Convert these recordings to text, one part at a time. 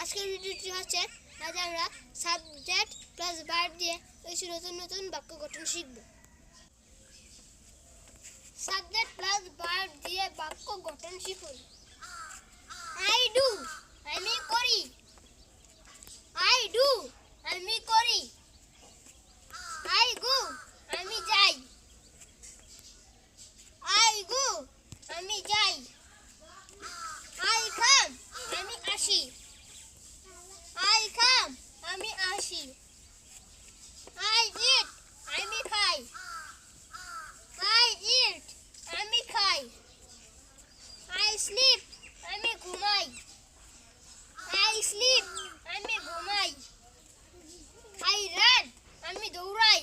আজকের ভিডিওটি হচ্ছে, আজ আমরা প্লাস ভার্ব দিয়ে নতুন নতুন বাক্য গঠন শিখব। সাবজেক্ট প্লাস ভার্ব দিয়ে বাক্য গঠন শিখুন আই ডু আমি করি আই ডু আমি করি আই গো আমি যাই আই গো আমি যাই আই খাম আমি আসি আই খাম আমি আসি আই ইট আমি খাই আই ইট আমি খাই আই স্লিপ আমি ঘুমাই আই স্লিপ আমি ঘুমাই আই রান আমি দৌড়াই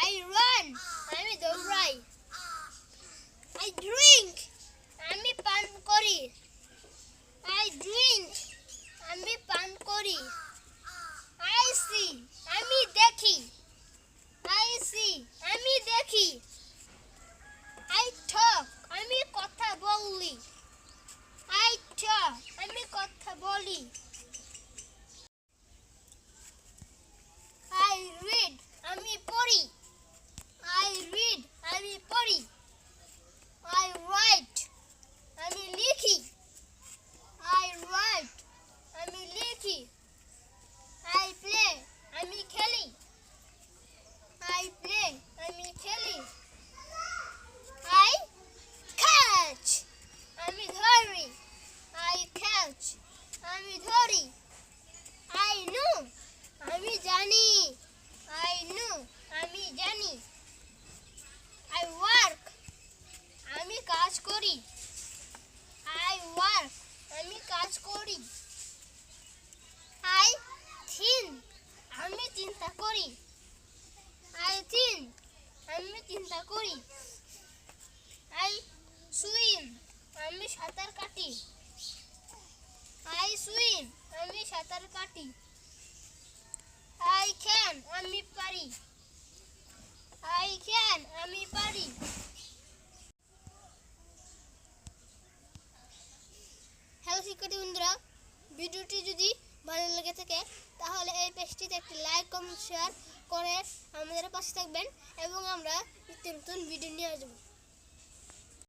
আই রান আমি দৌড়াই আই ড্রিঙ্ক আমি পান করি আই ড্রিঙ্ক আমি পান করি আই সি আমি দেখি আই সি আমি দেখি আই টক আমি কথা বলি আই টক আমি কথা বলি আই রিড আমি পড়ি আই রিড আমি পড়ি I write. আমি লিখি I write. আমি লিখি I play. আমি খেলি I play. আমি খেলি I catch. আমি ধরি I catch. আমি ধরি I know. আমি জানি I know. আমি জানি I work. আমি কাজ করি আই ওয়ার্ক, আমি কাজ করি আই থিন, আমি চিন্তা করি আই থিন, আমি চিন্তা করি আই সুইম, আমি সাঁতার কাটি আই সুইম আমি সাঁতার কাটি। আই ক্যান আমি পারি। আই ক্যান আমি পারি। হ্যালো শিক্ষার্থী বন্ধুরা, ভিডিওটি যদি ভালো লেগে থাকে, তাহলে এই পেজটিতে একটি লাইক কমেন্ট শেয়ার করে আমাদের পাশে থাকবেন এবং আমরা নিত্য নতুন ভিডিও নিয়ে আসব।